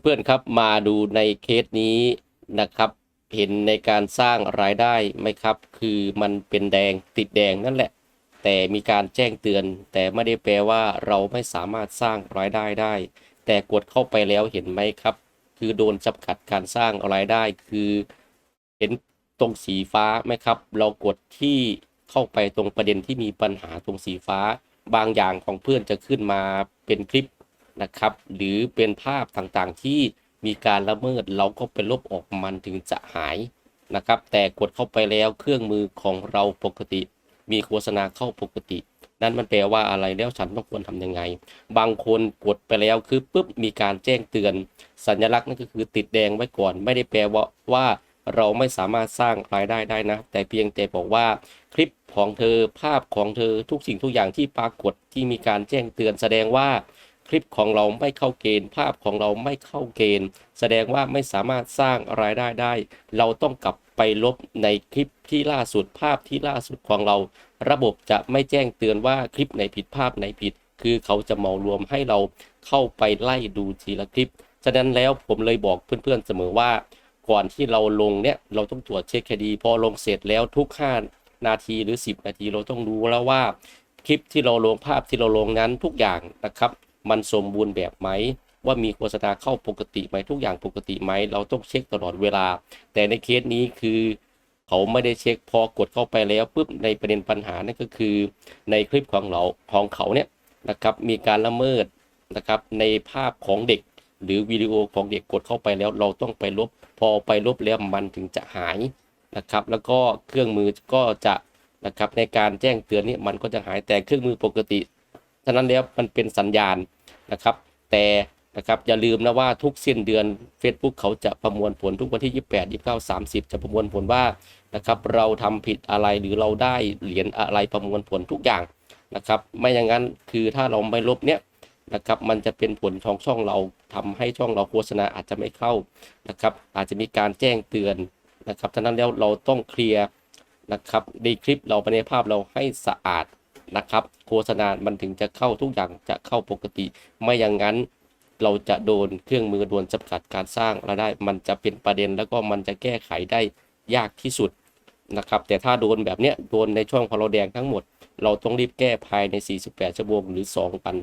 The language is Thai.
เพื่อนๆครับมาดูในเคสนี้นะครับ เห็นในการสร้างรายได้ไหมครับ คือมันเป็นแดงติดแดงนั่นแหละ แต่มีการแจ้งเตือน แต่ไม่ได้แปลว่าเราไม่สามารถสร้างรายได้ได้ แต่กดเข้าไปแล้วเห็นไหมครับ คือโดนจำกัดการสร้างรายได้คือ เห็นตรงสีฟ้าไหมครับ เรากดที่เข้าไปตรงประเด็นที่มีปัญหาตรงสีฟ้า บางอย่างของเพื่อนจะขึ้นมาเป็นคลิป นะครับ หรือเป็นภาพต่างๆที่มีการละเมิดเราก็ไปลบออกมันถึงจะหายนะครับ แต่กดเข้าไปแล้วเครื่องมือของเราปกติ มีโฆษณาเข้าปกติ นั่นมันแปลว่าอะไรแล้วฉันต้องควรทำยังไง บางคนกดไปแล้วคือปุ๊บมีการแจ้งเตือน สัญลักษณ์นั่นก็คือติดแดงไว้ก่อน ไม่ได้แปลว่าว่าเราไม่สามารถสร้างรายได้ได้นะ แต่เพียงแต่บอกว่าคลิปของเธอภาพของเธอทุกสิ่งทุกอย่างที่ปรากฏที่มีการแจ้งเตือนแสดงว่า คลิปของเราไม่เข้าเกณฑ์ ภาพของเราไม่เข้าเกณฑ์ แสดงว่าไม่สามารถสร้างรายได้ได้ เราต้องกลับไปลบในคลิปที่ล่าสุดภาพที่ล่าสุดของเรา ระบบจะไม่แจ้งเตือนว่าคลิปไหนผิดภาพไหนผิด คือเขาจะเหมารวมให้เราเข้าไปไล่ดูทีละคลิปฉะนั้นแล้วผมเลยบอกเพื่อนๆเสมอว่า ก่อนที่เราลงเนี่ยเราต้องตรวจเช็คคดี พอลงเสร็จแล้วทุก5นาทีหรือ 10 นาทีเราต้องรู้แล้วว่า คลิปที่เราลงภาพที่เราลงนั้นทุกอย่างนะครับ มันสมบูรณ์แบบไหม ว่ามีโฆษณาเข้าปกติไหมทุกอย่างปกติไหม เราต้องเช็คตลอดเวลา แต่ในเคสนี้คือเขาไม่ได้เช็คพอกดเข้าไปแล้วปุ๊บในประเด็นปัญหานั่นก็คือ ในคลิปของเราของเขาเนี่ยนะครับมีการละเมิดนะครับในภาพของเด็กหรือวิดีโอของเด็กกดเข้าไปแล้วเราต้องไปลบ พอไปลบแล้วมันถึงจะหายนะครับ แล้วก็เครื่องมือก็จะนะครับในการแจ้งเตือนนี่มันก็จะหายแต่เครื่องมือปกติ ฉะนั้นแล้วมันเป็นสัญญาณนะครับ แต่นะครับอย่าลืมนะว่าทุกสิ้นเดือน Facebook เขาจะประมวลผลทุกวันที่ 28 29 30 จะประมวลผลว่านะครับเราทำผิดอะไรหรือเราได้เหรียญอะไรประมวลผลทุกอย่างนะครับ ไม่อย่างนั้นคือถ้าเราไม่ลบเนี้ยนะครับมันจะเป็นผลช่องช่องเราทำให้ช่องเราโฆษณาอาจจะไม่เข้านะครับอาจจะมีการแจ้งเตือนนะครับฉะนั้นแล้วเราต้องเคลียร์นะครับในคลิปเราไปในภาพเราให้สะอาด นะครับ โฆษณา มันถึงจะเข้าทุกอย่างจะเข้าปกติ ไม่อย่างนั้นเราจะโดนเครื่องมือโดนจำกัดการสร้างรายได้ มันจะเป็นประเด็นแล้วก็มันจะแก้ไขได้ยากที่สุดนะครับ แต่ถ้าโดนแบบเนี้ยโดนในช่วงพอเราแดงทั้งหมด เราต้องรีบแก้ภายใน 48 ชั่วโมงหรือ 2 วัน